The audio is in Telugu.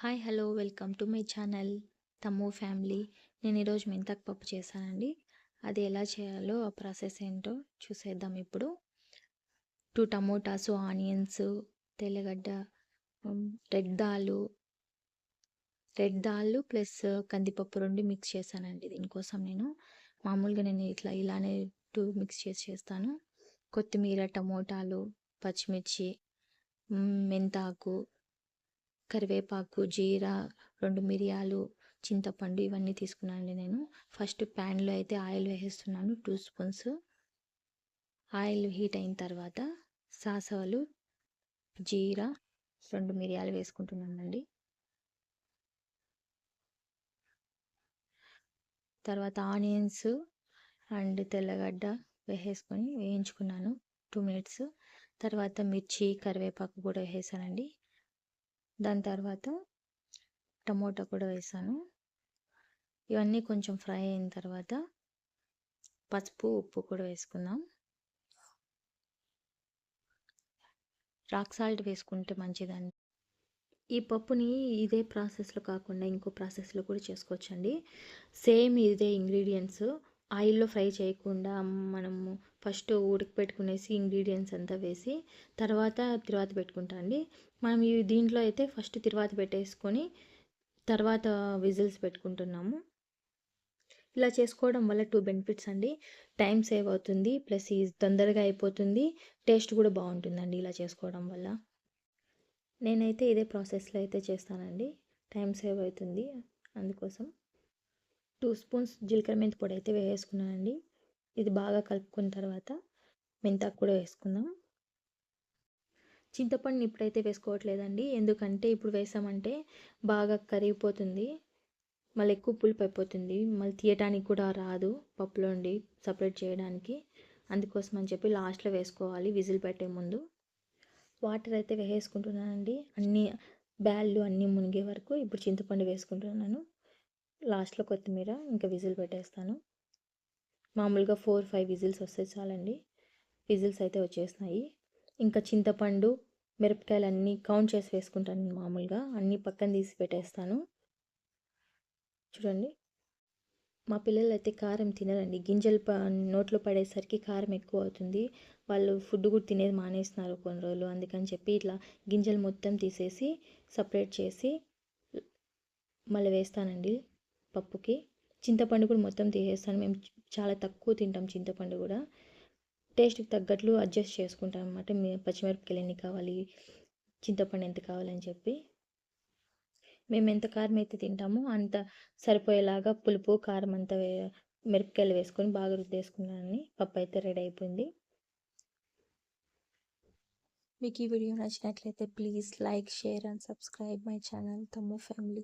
Hi hello welcome to my channel Tammu family. నేను ఈరోజు మెంతాకు పప్పు చేశానండి. అది ఎలా చేయాలో ఆ ప్రాసెస్ ఏంటో చూసేద్దాం ఇప్పుడు. టూ టమోటాస్ ఆనియన్స్ తెల్లగడ్డ రెడ్ దాలు రెడ్ దాళ్ళు ప్లస్ కందిపప్పు రెండు మిక్స్ చేశానండి దీనికోసం నేను. మామూలుగా నేను ఇట్లా ఇలానే టూ మిక్స్ చేసి చేస్తాను. కొత్తిమీర టమోటాలు పచ్చిమిర్చి మెంతాకు కరివేపాకు జీరా రెండు మిరియాలు చింతపండు ఇవన్నీ తీసుకున్నానండి నేను. ఫస్ట్ ప్యాన్లో అయితే ఆయిల్ వేసేస్తున్నాను. టూ స్పూన్స్ ఆయిల్ హీట్ అయిన తర్వాత సాసవలు జీరా రెండు మిరియాలు వేసుకుంటున్నానండి. తర్వాత ఆనియన్స్ అండ్ తెల్లగడ్డ వేసేసుకొని వేయించుకున్నాను. Two minutes. తర్వాత మిర్చి కరివేపాకు కూడా వేసానండి. దాని తర్వాత టమోటా కూడా వేసాను. ఇవన్నీ కొంచెం ఫ్రై అయిన తర్వాత పసుపు ఉప్పు కూడా వేసుకుందాం. రాక్ సాల్ట్ వేసుకుంటే మంచిదండి. ఈ పప్పుని ఇదే ప్రాసెస్లో కాకుండా ఇంకో ప్రాసెస్లో కూడా చేసుకోవచ్చండి. సేమ్ ఇదే ఇంగ్రీడియంట్స్ ఆయిల్లో ఫ్రై చేయకుండా మనము ఫస్ట్ ఉడకపెట్టుకునేసి ఇంగ్రీడియంట్స్ అంతా వేసి తర్వాత తిరువాత పెట్టుకుంటా అండి. మనం ఈ దీంట్లో అయితే ఫస్ట్ తిరువాత పెట్టేసుకొని తర్వాత విజిల్స్ పెట్టుకుంటున్నాము. ఇలా చేసుకోవడం వల్ల టూ బెనిఫిట్స్ అండి. టైం సేవ్ అవుతుంది ప్లస్ ఈ తొందరగా అయిపోతుంది టేస్ట్ కూడా బాగుంటుందండి ఇలా చేసుకోవడం వల్ల. నేనైతే ఇదే ప్రాసెస్లో అయితే చేస్తానండి. టైం సేవ్ అవుతుంది అందుకోసం. టూ స్పూన్స్ జీలకర్ర మెంతి పొడి అయితే వేసుకున్నానండి ఇది బాగా కలుపుకున్న తర్వాత మెంతాకు కూడా వేసుకుందాం. చింతపండుని ఇప్పుడైతే వేసుకోవట్లేదండి. ఎందుకంటే ఇప్పుడు వేసామంటే బాగా కరిగిపోతుంది. మళ్ళీ ఎక్కువ పులుపు అయిపోతుంది. మళ్ళీ తీయటానికి కూడా రాదు పప్పులోండి సపరేట్ చేయడానికి. అందుకోసం అని చెప్పి లాస్ట్లో వేసుకోవాలి విజిల్ పెట్టే ముందు. వాటర్ అయితే వేసుకుంటున్నానండి అన్ని బ్యాళ్ళు అన్నీ మునిగే వరకు ఇప్పుడు చింతపండు వేసుకుంటున్నాను. లాస్ట్లో కొత్తిమీర ఇంకా విజిల్ పెట్టేస్తాను. మామూలుగా ఫోర్ ఫైవ్ విజిల్స్ వస్తే చాలండి. విజిల్స్ అయితే వచ్చేసినాయి. ఇంకా చింతపండు మిరపకాయలు అన్నీ కౌంట్ చేసి వేసుకుంటాను నేను మామూలుగా. అన్నీ పక్కన తీసి పెట్టేస్తాను. చూడండి. మా పిల్లలు అయితే కారం తినరండి. గింజలు ప నోట్లో పడేసరికి కారం ఎక్కువ అవుతుంది. వాళ్ళు ఫుడ్ కూడా తినేది మానేస్తున్నారు కొన్ని రోజులు. అందుకని చెప్పి ఇట్లా గింజలు మొత్తం తీసేసి సపరేట్ చేసి మళ్ళీ వేస్తానండి పప్పుకి. చింతపండు కూడా మొత్తం తీసేస్తాను. మేము చాలా తక్కువ తింటాం చింతపండు కూడా. టేస్ట్కి తగ్గట్లు అడ్జస్ట్ చేసుకుంటాం అనమాట పచ్చిమిరపకాయలు ఎన్ని కావాలి చింతపండు ఎంత కావాలని చెప్పి. మేము ఎంత కారం అయితే తింటామో అంత సరిపోయేలాగా పులుపు కారం అంతా మిరపకాయలు వేసుకొని బాగా రుద్దేసుకున్నానని పప్పు అయితే రెడీ అయిపోయింది. మీకు ఈ వీడియో నచ్చినట్లయితే please like share and subscribe my channel. Tammu family.